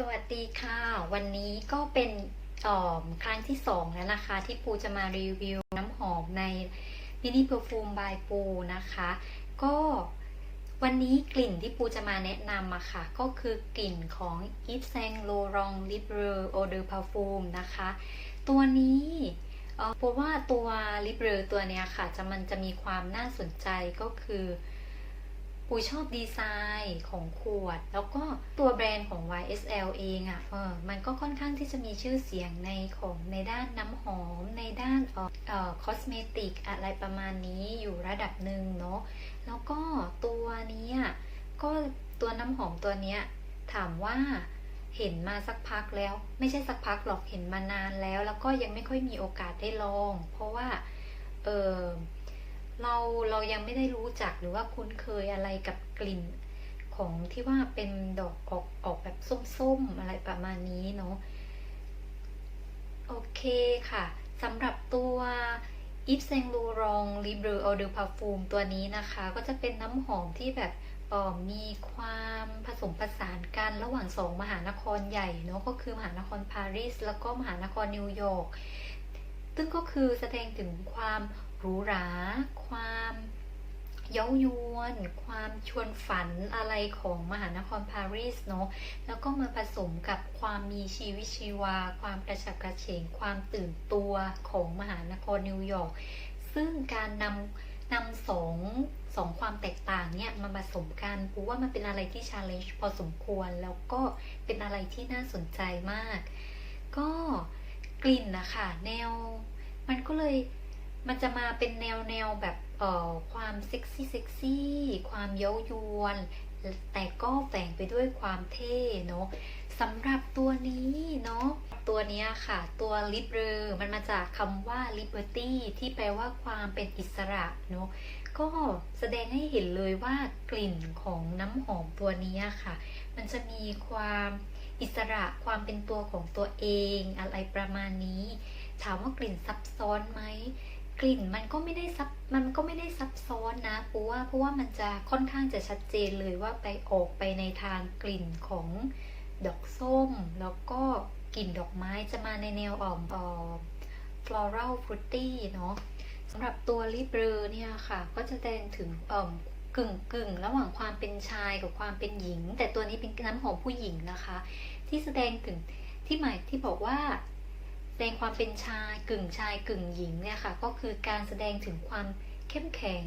สวัสดีค่ะ วันนี้ก็เป็นครั้งที่สองแล้วนะคะ ที่ปูจะมารีวิวน้ำหอมใน Mini Perfume by ปูนะคะ ก็วันนี้กลิ่นที่ปูจะมาแนะนำอะค่ะ ก็คือกลิ่นของ Yves Saint Laurent Libre Eau de Parfum นะคะ ตัวนี้เอ่อปูว่าตัว Libre ตัวเนี้ยค่ะ จะมันจะมีความน่าสนใจก็คือ ปูชอบดีไซน์ของขวด แล้วก็ตัวแบรนด์ของ YSL เองอะ่ะเออมันก็ค่อนข้างที่จะมีชื่อเสียงในของในด้านน้ำหอม ในด้านเอ่อคอสเมติกอะไรประมาณนี้อยู่ระดับหนึ่งเนาะแล้วก็ตัวนี้ก็ตัวน้ำหอมตัวเนี้ยถามว่าเห็นมาสักพักแล้ว ไม่ใช่สักพักหรอกเห็นมานานแล้ว แล้วก็ยังไม่ค่อยมีโอกาสได้ลอง เพราะว่าเออ เราเรายังไม่ได้รู้จักหรือว่าคุ้นเคยอะไรกับกลิ่นของที่ว่าเป็นดอกออกออกแบบส้มๆอะไรประมาณนี้เนาะโอเคค่ะสำหรับตัว Yves Saint Laurent Libre Eau de Parfum ตัวนี้นะคะ ก็จะเป็นน้ำหอมที่แบบออมีความผสมผสานกันระหว่างสองมหานครใหญ่เนาะก็คือมหานครปารีสแล้วก็มหานครนิวยอร์ก ซึ่งก็คือแสดงถึงความหรูหรา ความเย้ายวน ความชวนฝันอะไรของมหานครปารีสเนาะ แล้วก็มาผสมกับความมีชีวิตชีวา ความกระฉับกระเฉง ความตื่นตัวของมหานครนิวยอร์ก ซึ่งการนำนำสองสองความแตกต่างเนี่ยมาผสมกันปูว่ามันเป็นอะไรที่ชาเลนจ์พอสมควร แล้วก็เป็นอะไรที่น่าสนใจมาก ก็ กลิ่นนะคะแนว มันก็เลยมันจะมาเป็นแนวแนวแบบเอ่อความเซ็กซี่เซ็กซี่ความเย้ายวน แต่ก็แฝงไปด้วยความเท่เนาะสำหรับตัวนี้เนาะตัวเนี้ยค่ะ ตัว l i b r e มันมาจากคำว่า liberty ที่แปลว่าความเป็นอิสระเนาะก็แสดงให้เห็นเลยว่ากลิ่นของน้ำหอมตัวนี้ค่ะ มันจะมีความ อิสระความเป็นตัวของตัวเองอะไรประมาณนี้ ถามว่ากลิ่นซับซ้อนไหมกลิ่นมันก็ไม่ได้ซับมันก็ไม่ได้ซับซ้อนนะปูว่าเพราะว่ามันจะค่อนข้างจะชัดเจนเลยว่าไปออกไปในทางกลิ่นของดอกส้ม แล้วก็กลิ่นดอกไม้จะมาในแนวอ่อมออ floral fruity เนาะสำหรับตัวลิเบอร์เนี่ยค่ะ ก็จะแสดงถึงอ่อ กึ่งกึ่งระหว่างความเป็นชายกับความเป็นหญิง แต่ตัวนี้เป็นน้ำหอมผู้หญิงนะคะ ที่แสดงถึงที่หมายที่บอกว่าแสดงความเป็นชายกึ่งชายกึ่งหญิงเนี่ยค่ะ ก็คือการแสดงถึงความเข้มแข็ง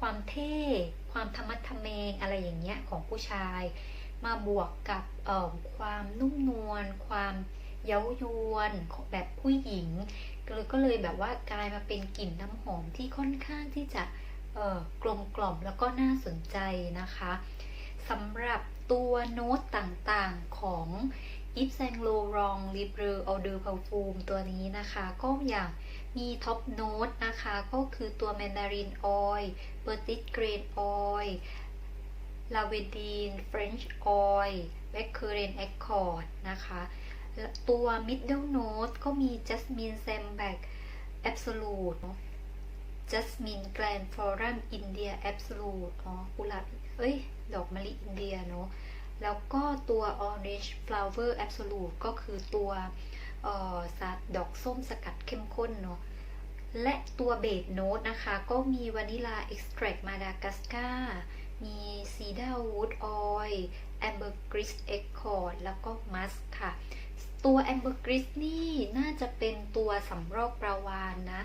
ความเท่ ความธรรมะทะแมงอะไรอย่างเงี้ยของผู้ชาย มาบวกกับความนุ่มนวลความเย้ายวนแบบผู้หญิงก็เลยก็เลยแบบว่ากลายมาเป็นกลิ่นน้ำหอมที่ค่อนข้างที่จะ กลมกล่อมแล้วก็น่าสนใจนะคะสำหรับตัวโน้ตต่างๆของอิปแซงโลรองลิเบร์ออเดอร์พาฟูมตัวนี้นะคะ ก็อย่างมีท็อปโน้ตนะคะ ก็คือตัวแมนดารินออยล์เบอร์ติสเกรนออยล์ลาเวดีนเฟรนช์ออยล์แบคเคอร์เรนแอคคอร์ดนะคะ ตัวมิดเดิลโน้ตก็มีจัสมินแซมแบกแอบโซลูท Jasmine Grand Floral India Absolute อ๋อกุหลาบเอ้ย ดอกมะลิอินเดียเนาะ แล้วก็ตัว Orange Flower Absolute ก็คือตัวเอ่อสารดอกส้มสกัดเข้มข้นเนาะ และตัวเบสโน้ตนะคะ ก็มีวานิลาเอ็กซ์แทรกมาดากัสกามีซีดาวูดออยล์แอมเบอร์กริสเอ็กคอร์ดแล้วก็มัสค่ะ ตัวแอมเบอร์กริสนี่น่าจะเป็นตัวสำรอกประวานนะ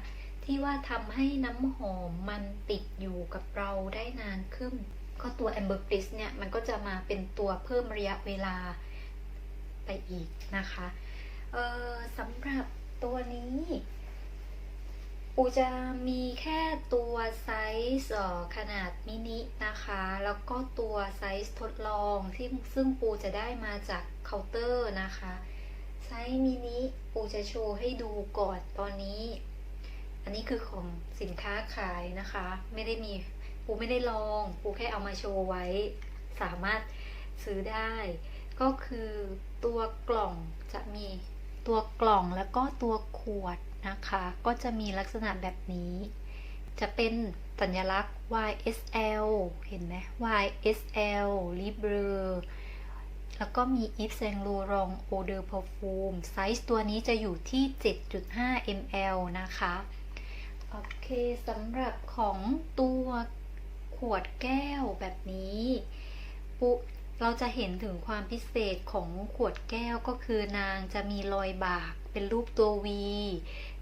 ที่ว่าทำให้น้ำหอมมันติดอยู่กับเราได้นานขึ้น ก็ตัวแอมเบอร์กริสเนี่ย มันก็จะมาเป็นตัวเพิ่มระยะเวลาไปอีกนะคะเออสำหรับตัวนี้ ปูจะมีแค่ตัวไซส์ขนาดมินินะคะ แล้วก็ตัวไซส์ทดลองที่ซึ่งปูจะได้มาจากเคาน์เตอร์นะคะ ไซส์มินิปูจะโชว์ให้ดูก่อนตอนนี้ อันนี้คือของสินค้าขายนะคะ ไม่ได้มีปูไม่ได้ลองปูแค่เอามาโชว์ไว้ สามารถซื้อได้ ก็คือตัวกล่องจะมีตัวกล่องแล้วก็ตัวขวดนะคะ ก็จะมีลักษณะแบบนี้ จะเป็นสัญลักษณ์ YSL เห็นไหม YSL Libre แล้วก็มี Yves Saint Laurent Eau de Parfum ไซส์ตัวนี้จะอยู่ที่ 7.5 ml นะคะ โอเคสำหรับของตัวขวดแก้วแบบนี้ปุเราจะเห็นถึงความพิเศษของขวดแก้วก็คือนางจะมีรอยบากเป็นรูปตัว V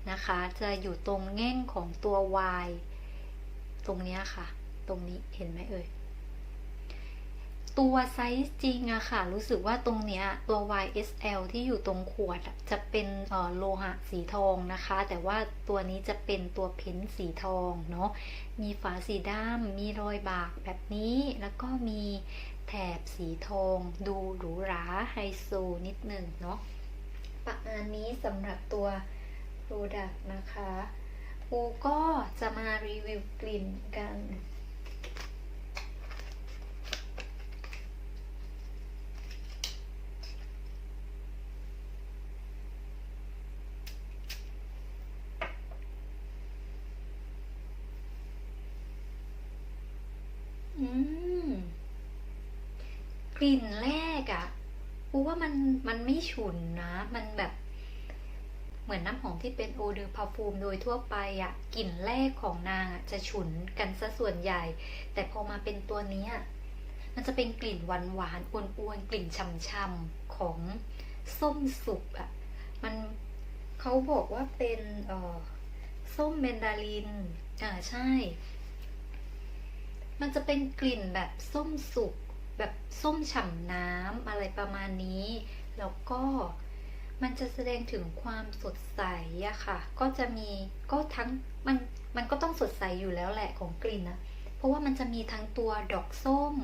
นะคะ จะอยู่ตรงแง่งของตัว Y ตรงนี้ค่ะ ตรงนี้เห็นไหมเอ่ย ตัวไซส์จริงอะค่ะ รู้สึกว่าตรงเนี้ยตัว YSL ที่อยู่ตรงขวดจะเป็นโลหะสีทองนะคะ แต่ว่าตัวนี้จะเป็นตัวเพ้นสีทองเนาะมีฝาสีดำมีรอยบากแบบนี้แล้วก็มีแถบสีทอง ดูหรูหราไฮโซนิดหนึ่งเนาะประมาณนี้สำหรับตัว Product นะคะปูก็จะมารีวิวกลิ่นกัน อืม ก ลิ่นแรกอะ่ะปูว่ามันมันไม่ฉุนนะ มันแบบ เหมือนน้ำหอมที่เป็นโอเดอร์พาฟูมโดยทั่วไปอะ่ะกลิ่นแรกของนางอะจะฉุนกันซะส่วนใหญ่ แต่พอมาเป็นตัวนี้มันจะเป็นกลิ่นหวานหวานๆอ้วนๆกลิ่นช่ำๆของส้มสุกอะ่ะมันเขาบอกว่าเป็นเออส้มแมนดารินอ่าใช่ มันจะเป็นกลิ่นแบบส้มสุก แบบส้มฉ่ำน้ำอะไรประมาณนี้ แล้วก็มันจะแสดงถึงความสดใสอะค่ะ ก็จะมีก็ทั้งมันมันก็ต้องสดใสอยู่แล้วแหละของกลิ่นนะเพราะว่ามันจะมีทั้งตัวดอกส้ม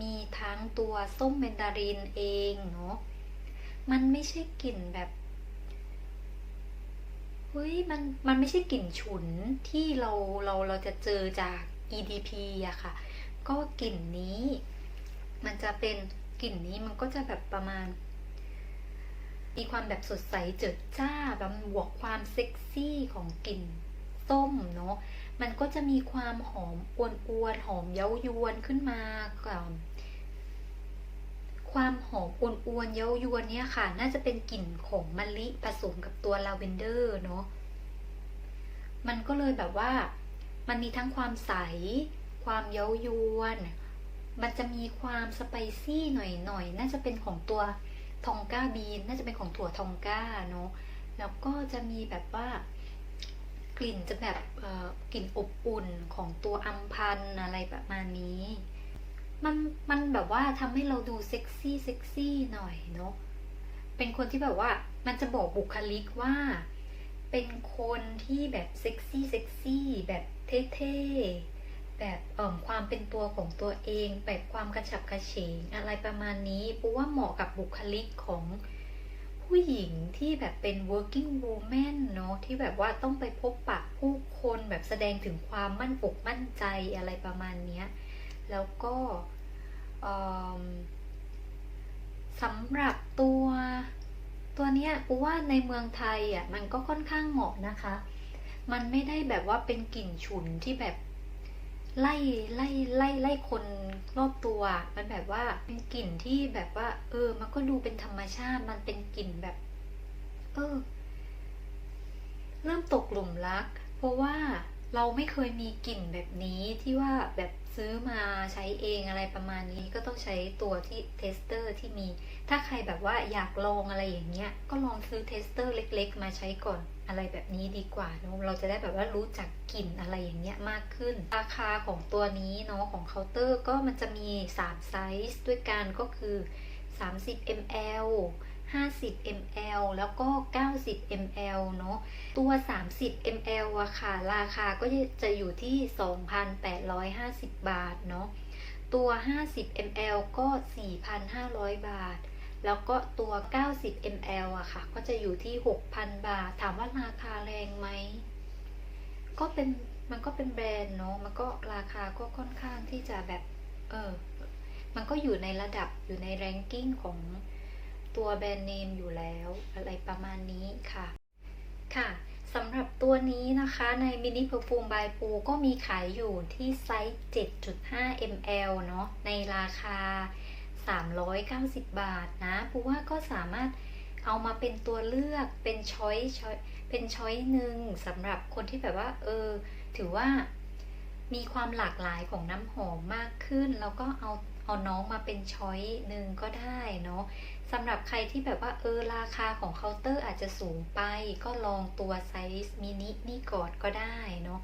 มีทั้งตัวส้มเมนดารินเองเนาะมันไม่ใช่กลิ่นแบบเฮ้ยมันมันไม่ใช่กลิ่นฉุนที่เราเราเราจะเจอจาก EDP อะค่ะ ก็กลิ่นนี้ มันจะเป็นกลิ่นนี้มันก็จะแบบประมาณ มีความแบบสดใสเจิดจ้าแบบบวกความเซ็กซี่ของกลิ่นส้มเนาะมันก็จะมีความหอมอวนๆหอมเย้ายวนขึ้นมาความหอมอวนๆเย้ายวนเนี่ยค่ะ น่าจะเป็นกลิ่นของมะลิผสมกับตัวลาเวนเดอร์เนาะมันก็เลยแบบว่า มันมีทั้งความใส ความเย้ายวน มันจะมีความสไปซี่หน่อยๆน่าจะเป็นของตัวทองก้าบีน น่าจะเป็นของถั่วทองก้าเนาะแล้วก็จะมีแบบว่ากลิ่นจะแบบกลิ่นอบอุ่นของตัวอัมพันอะไรประมาณนี้ มันมันแบบว่าทำให้เราดูเซ็กซี่เซ็กซี่หน่อยเนาะเป็นคนที่แบบว่ามันจะบอกบุคลิกว่า เป็นคนที่แบบเซ็กซี่เซ็กซี่แบบเท่ๆ แบบความเป็นตัวของตัวเอง แบบความกระฉับกระเฉงอะไรประมาณนี้ปูว่าเหมาะกับบุคลิกของผู้หญิงที่แบบเป็น working woman เนาะที่แบบว่าต้องไปพบปะผู้คนแบบแสดงถึงความมั่นอกมั่นใจอะไรประมาณนี้แล้วก็สำหรับตัวตัวเนี้ยปูว่าในเมืองไทยอะมันก็ค่อนข้างเหมาะนะคะ มันไม่ได้แบบว่าเป็นกลิ่นฉุนที่แบบ ไล่ไล่ไล่ไล่คนรอบตัว มันแบบว่าเป็นกลิ่นที่แบบว่า เออ มันก็ดูเป็นธรรมชาติ มันเป็นกลิ่นแบบ เออ เริ่มตกหลุมรัก เพราะว่าเราไม่เคยมีกลิ่นแบบนี้ที่ว่าแบบซื้อมาใช้เองอะไรประมาณนี้ก็ต้องใช้ตัวที่เทสเตอร์ที่มี ถ้าใครแบบว่าอยากลองอะไรอย่างเงี้ย ก็ลองซื้อเทสเตอร์เล็ก ๆ มาใช้ก่อนอะไรแบบนี้ดีกว่าเนอะเราจะได้แบบว่ารู้จักกลิ่นอะไรอย่างเงี้ยมากขึ้น ราคาของตัวนี้เนาะของเคาน์เตอร์ก็มันจะมี 3 ไซส์ด้วยกันก็คือ 30 ml 50 ml แล้วก็ 90 ml เนาะ ตัว 30 ml อะค่ะ ราคาก็จะอยู่ที่ 2,850 บาท เนาะ ตัว 50 ml ก็ 4,500 บาท แล้วก็ตัว 90 ml อะค่ะ ก็จะอยู่ที่ 6,000 บาท ถามว่าราคาแรงไหม ก็เป็น มันก็เป็นแบรนด์เนาะ มันก็ราคาก็ค่อนข้างที่จะแบบ เออ มันก็อยู่ในระดับ อยู่ในแรงกิ้งของตัวแบรนด์เนมอยู่แล้ว อะไรประมาณนี้ค่ะ ค่ะสำหรับตัวนี้นะคะในมินิเพอร์ฟูมบายปูก็มีขายอยู่ที่ไซส์ 7.5 ml เนาะในราคา 390 บาทนะปูว่าก็สามารถเอามาเป็นตัวเลือกเป็นช้อยช้อยเป็นช้อยหนึ่งสำหรับคนที่แบบว่า เออ ถือว่ามีความหลากหลายของน้ำหอมมากขึ้น แล้วก็เอาเอาน้องมาเป็นช้อยหนึ่งก็ได้เนาะสำหรับใครที่แบบว่าเออราคาของเคาน์เตอร์อาจจะสูงไป ก็ลองตัวไซส์มินินี่ก่อนก็ได้เนาะ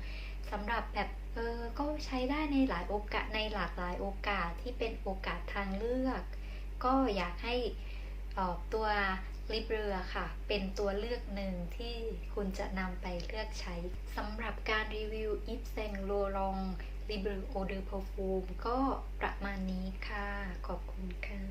สำหรับแบบ เออก็ใช้ได้ในหลายโอกาสในหลากหลายโอกาสที่เป็นโอกาสทางเลือก ก็อยากให้ออตัวลิบเรือค่ะ เป็นตัวเลือกหนึ่งที่คุณจะนำไปเลือกใช้สำหรับการรีวิว Yves Saint Laurent Libre Eau de Parfum ก็ประมาณนี้ค่ะ ขอบคุณค่ะ